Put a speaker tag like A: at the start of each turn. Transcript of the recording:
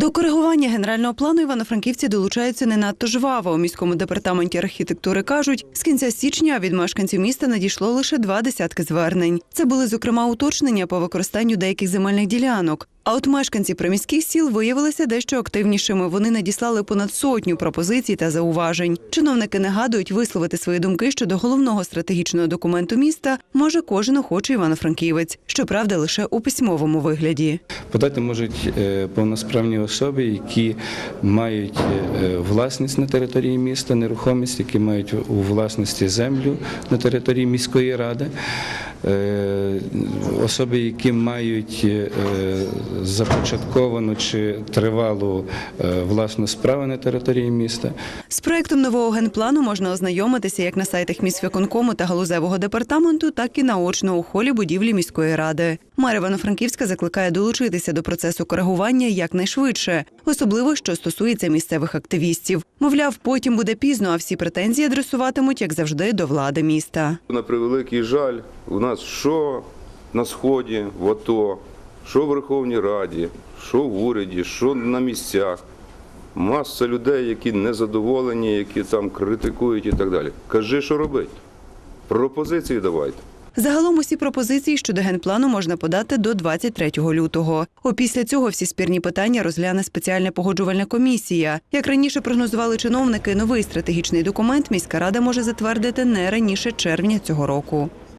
A: До коригування генерального плану івано-франківці долучаються не надто жваво. У міському департаменті архітектури кажуть, з кінця січня від мешканців міста надійшло лише два десятки звернень. Це були зокрема уточнення по використанню деяких земельних ділянок. А от мешканці приміських сіл виявилися дещо активнішими. Вони надіслали понад сотню пропозицій та зауважень. Чиновники нагадують висловити свої думки щодо головного стратегічного документу міста може кожен охочий івано-франківець, щоправда, лише у письмовому вигляді.
B: Подати можуть е, повносправні особи, які мають е, власність на території міста, нерухомість, які мають у власності землю на території міської ради, е, особи, які мають е, започатковану чи тривалу е, власну справу на території міста.
A: З проектом нового генплану можна ознайомитися як на сайтах міськвиконкому та галузевого департаменту, так і наочно у холі будівлі міської ради. Мер Івано-Франківська закликає долучитися до процесу коригування якнайшвидше, особливо що стосується місцевих активістів. Мовляв, потім буде пізно, а всі претензії адресуватимуть, як завжди, до влади міста.
C: На превеликий жаль, у нас що на сході, в АТО, що в Верховній Раді, що в уряді, що на місцях. Маса людей, які незадоволені, які там критикують і так далі. Кажи, що робити. Пропозиції давайте.
A: Загалом усі пропозиції щодо генплану можна подати до 23 лютого. Опісля цього всі спірні питання розгляне спеціальна погоджувальна комісія. Як раніше прогнозували чиновники, новий стратегічний документ міська рада може затвердити не раніше червня цього року.